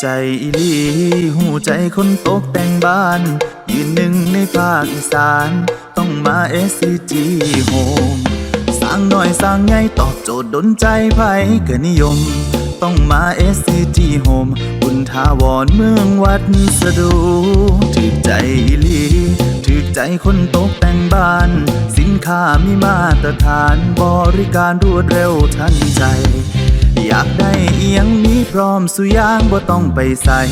ใจอีลีหูใจคนตกแต่งบ้าน ยืนหนึ่งในภาคอีสาน ต้องมา SCG Home สร้างหน่อยสร้างใหญ่ตอบโจทย์ดนใจไผก็นิยม ต้องมา SCG Home บุญทาวรเมืองวัดสะดูถึกใจอีลีถึกใจคนตกแต่งบ้าน สินค้ามีมาตรฐานบริการรวดเร็วทันใจ อยากได้เอียง พร้อมสุยางบ่ต้องไปใส่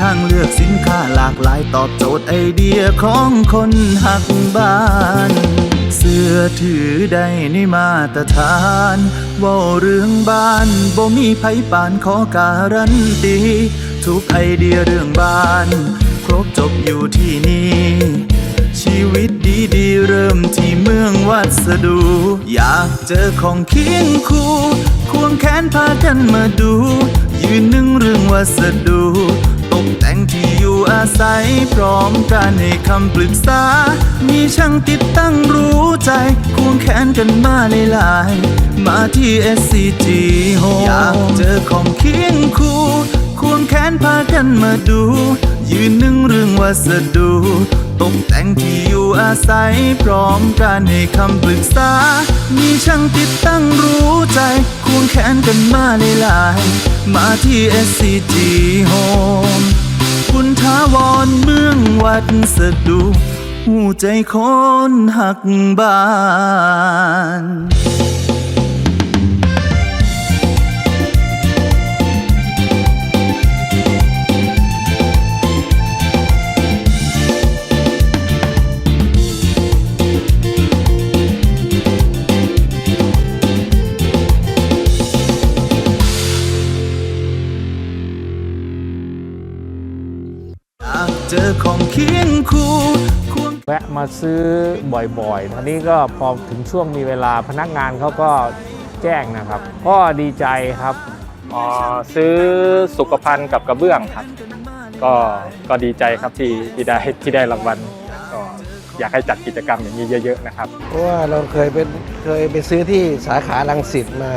ทางเลือกสินค้าหลากหลายตอบโจทย์ไอเดียของคนหักบ้าน เสื้อถือได้ในมาตรฐานว่าเรื่องบ้านบ่มีไผปานขอการันตี ทุกไอเดียเรื่องบ้าน ครบจบอยู่ที่นี่ ชีวิตดีๆ เริ่มที่เมืองวัสดุ อยากเจอของเคียงคู่ควงแขนพากันมาดู ยืนหนึ่งเรื่องวัสดุตกแต่งที่อยู่อาศัย พร้อมการให้คำปรึกษา มีช่างติดตั้งรู้ใจควงแขนกันมาหลายๆมาที่ SCG Home อยากเจอของเคียงคู่ควงแขนพากันมาดู ยืนหนึ่งเรื่องวัสดุ ตกแต่งที่อยู่อาศัย พร้อมการให้คำปรึกษา มีช่างติดตั้งรู้ใจควงแขนกันมาหลาย มาที่ SCG Home คุณทาวรเมืองวัดสะดุหูใจคนหักบ้าน เจอของเคียงคู่ควงแวะมาซื้อบ่อยๆทีนี้ก็พอถึงช่วงมีเวลาพนักงานเขาก็แจ้งนะครับ ก็ดีใจครับอ๋อซื้อสุขภัณฑ์กับกระเบื้องครับก็ก็ดีใจครับที่ที่ได้ที่ได้รางวัลก็อยากให้จัดกิจกรรมอย่างนี้เยอะ ๆ นะครับ เพราะว่าเราเคยเป็นเคยไปซื้อที่สาขาลังสิตมา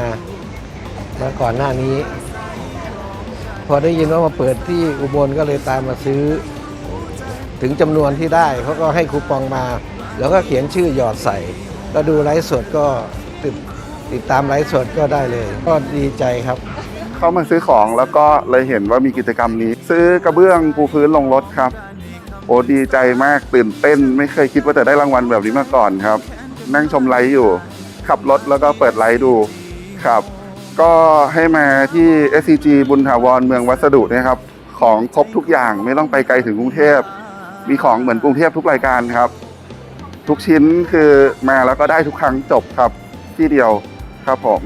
มาก่อนหน้านี้ พอได้ยินว่ามาเปิดที่อุบลก็เลยตามมาซื้อ ถึงจำนวนที่ได้เขาก็ให้คูปองมา แล้วก็เขียนชื่อหยอดใส่ก็ดูไลฟ์สดก็ติดติดตามไลฟ์สดก็ได้เลย ก็ดีใจครับ เข้ามาซื้อของแล้วก็เลยเห็นว่ามีกิจกรรมนี้ ซื้อกระเบื้องปูพื้นลงรถครับ โอ้ดีใจมากตื่นเต้น ไม่เคยคิดว่าจะได้รางวัลแบบนี้มาก่อนครับ นั่งชมไลฟ์อยู่ ขับรถแล้วก็เปิดไลฟ์ดูครับ ก็ให้มาที่ SCG บุญถาวรเมืองวัสดุนะครับ ของครบทุกอย่างไม่ต้องไปไกลถึงกรุงเทพ มีของเหมือนกรุงเทพทุกรายการครับ ทุกชิ้นคือมาแล้วก็ได้ทุกครั้งจบครับที่เดียวครับผม